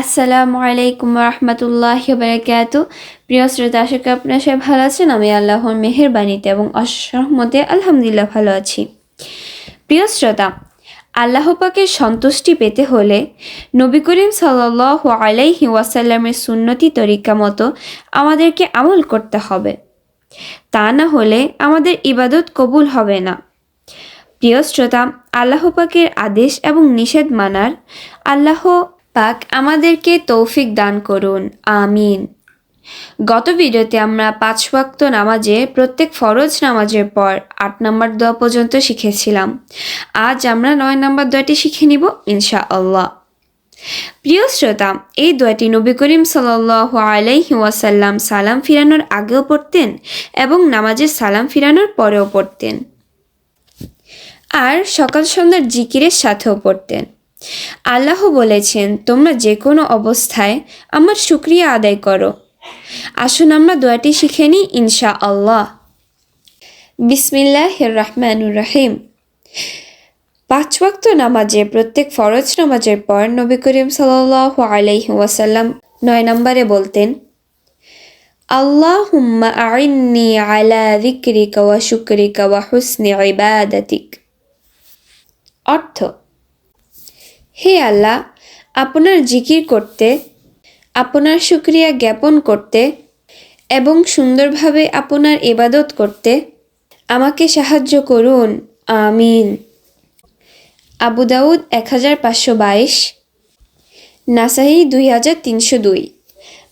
আসসালামু আলাইকুম রহমতুল্লাহ বারাকাত প্রিয় শ্রোতা, আশা করি আপনারা সবাই ভালো আছেন। আমি আল্লাহর মেহেরবানিতে এবং অসহমতে আলহামদুলিল্লাহ ভালো আছি। প্রিয় শ্রোতা, আল্লাহ পাকের সন্তুষ্টি পেতে হলে নবী করিম সাল্লাহ আলাইহি ওয়াসাল্লামের সুন্নতি তরিকা মতো আমাদেরকে আমল করতে হবে। তা না হলে আমাদের ইবাদত কবুল হবে না। প্রিয় শ্রোতা, আল্লাহ পাকের আদেশ এবং নিষেধ মানার আল্লাহ পাক আমাদেরকে তৌফিক দান করুন, আমিন। গত ভিডিওতে আমরা পাঁচ ওয়াক্ত নামাজে, প্রত্যেক ফরজ নামাজের পর আট নম্বর দোয়া পর্যন্ত শিখেছিলাম। আজ আমরা নয় নম্বর দোয়াটি শিখে নিব ইনশা আল্লাহ প্রিয় শ্রোতা, এই দোয়াটি নবী করিম সাল আলাইহি ওয়াসাল্লাম সালাম ফিরানোর আগেও পড়তেন এবং নামাজের সালাম ফিরানোর পরেও পড়তেন। আর সকাল সন্ধ্যার জিকিরের সাথেও পড়তেন। আল্লাহ বলেছেন, তোমরা যে কোনো অবস্থায় আমার শুক্রিয়া আদায় করো। আসুন আমরা দোয়াটি শিখে নিই ইনশা আল্লাহ বিসমিল্লাহ রহমানুর রহিম। পাঁচ ওয়াক্ত নামাজে, প্রত্যেক ফরজ নামাজের পর নবী করিম সাল্লাহ আলাইহি ওয়াসাল্লাম নয় নম্বরে বলতেন আল্লাহ হুম্মা আইন্নি আলা যিকরিকা ওয়া শুকরিকা ওয়া হুসনি ইবাদাতিক। অর্থ হে আল্লাহ, আপনার জিকির করতে, আপনার সুক্রিয়া জ্ঞাপন করতে এবং সুন্দরভাবে আপনার এবাদত করতে আমাকে সাহায্য করুন। আমিন। আবু দাউদ এক হাজার পাঁচশো বাইশ নাসাহি দুই হাজার তিনশো দুই।